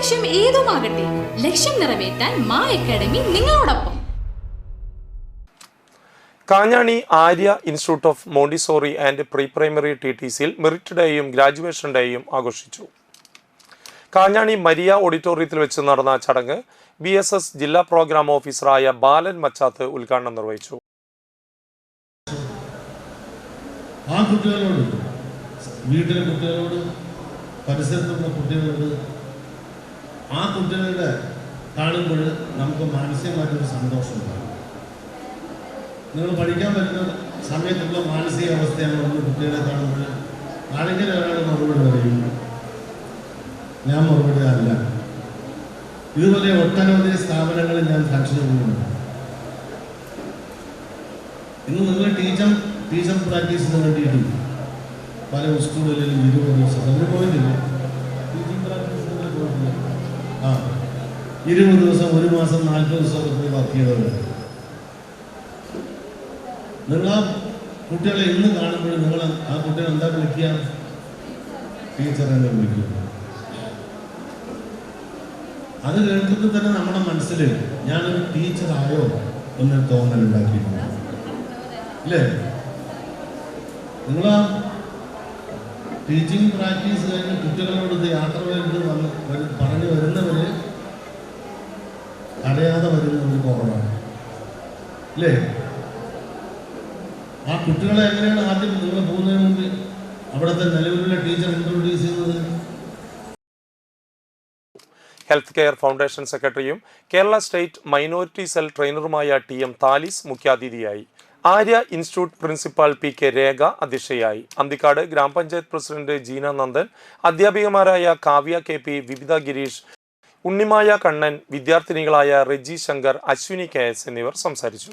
ലക്ഷ്യം ഏതുമാകട്ടെ ലക്ഷ്യം നിറവേറ്റാൻ മാ അക്കാഡമി നിങ്ങളോടൊപ്പം. Kanjani Arya institute of Montessori and pre primary T T സിയിൽ മെറിറ്റ് ഡേയും ഗ്രാജുവേഷൻ ഡേയും ആഘോഷിച്ചു. കാഞ്ഞാണി മരിയ ഓഡിറ്റോറിയത്തിൽ വെച്ച് നടന്ന ചടങ്ങ് ബി എസ് എസ് ജില്ലാ പ്രോഗ്രാം ഓഫീസറായ ബാലൻ മച്ചാത്ത് ഉദ്ഘാടനം നിർവഹിച്ചു. ആ കുട്ടികളോട് വീട്ടിലെ കുട്ടികളോട് പരിസരത്തുള്ള കുട്ടികളോട് ആ കുട്ടികളുടെ കാണുമ്പോൾ നമുക്ക് മാനസികമായിട്ടൊരു സന്തോഷമുണ്ടാകും നിങ്ങൾ പഠിക്കാൻ പറ്റുന്ന സമയത്തുള്ള മാനസികാവസ്ഥയാണ് നമ്മൾ കുട്ടികളെ കാണുമ്പോൾ ആരെങ്കിലും ഒരാൾ മറുപടി പറയും ഞാൻ മറുപടി അല്ല ഇതുപോലെ ഒട്ടനവധി സ്ഥാപനങ്ങളിൽ ഞാൻ സാക്ഷിതമുണ്ട് ഇന്ന് നിങ്ങൾ ടീച്ചർ ടീച്ചർ പ്രാക്ടീസിന് വേണ്ടിയിട്ട് പല സ്കൂളുകളിലും ഇരുപത് ദിവസം അതിന് പോയിട്ടില്ല ടീച്ചിങ് പ്രാക്ടീസിന് പോയിട്ടില്ല ആ ഇരുപത് ദിവസം ഒരു മാസം നാൽപ്പത് ദിവസമൊക്കെ വർക്ക് ചെയ്തവർ നിങ്ങൾ ആ കുട്ടികളെ ഇന്ന് കാണുമ്പോൾ നിങ്ങൾ ആ കുട്ടികളെ എന്താ വിളിക്കുക? ടീച്ചർ എന്ന് വിളിക്കുക അത് കേൾക്കുമ്പോൾ തന്നെ നമ്മുടെ മനസ്സിൽ ഞാനൊരു ടീച്ചറായോ എന്നൊരു തോന്നൽ ഉണ്ടാക്കിയിട്ടുണ്ട്. അല്ലേ നിങ്ങൾ ആ ടീച്ചിങ് പ്രാക്ടീസ് കഴിഞ്ഞ് കുട്ടികളോട് യാത്ര വേണ്ടി അറിയാതെ വരുന്നത് കുറവാണ് അല്ലേ ആ കുട്ടികളെ എങ്ങനെയാണ് ആദ്യം നിങ്ങൾ പോകുന്നതിന് മുമ്പ് അവിടുത്തെ നിലവിലുള്ള ടീച്ചർ ഇൻട്രൊഡ്യൂസ് ചെയ്യുന്നത് ഹെൽത്ത് കെയർ ഫൗണ്ടേഷൻ സെക്രട്ടറിയും കേരള സ്റ്റേറ്റ് മൈനോറിറ്റി സെൽ ട്രെയിനറുമായ ടി എം താലിസ് മുഖ്യാതിഥിയായി. Arya institute principal P K Rekha അധ്യക്ഷയായി. അന്തിക്കാട് ഗ്രാമപഞ്ചായത്ത് പ്രസിഡന്റ് ജീന നന്ദൻ അധ്യാപികമാരായ കാവ്യ കെ പി വിവിധ ഗിരീഷ് ഉണ്ണിമായ കണ്ണൻ വിദ്യാർത്ഥിനികളായ റെജി ശങ്കർ അശ്വിനി കെ എസ് എന്നിവർ സംസാരിച്ചു.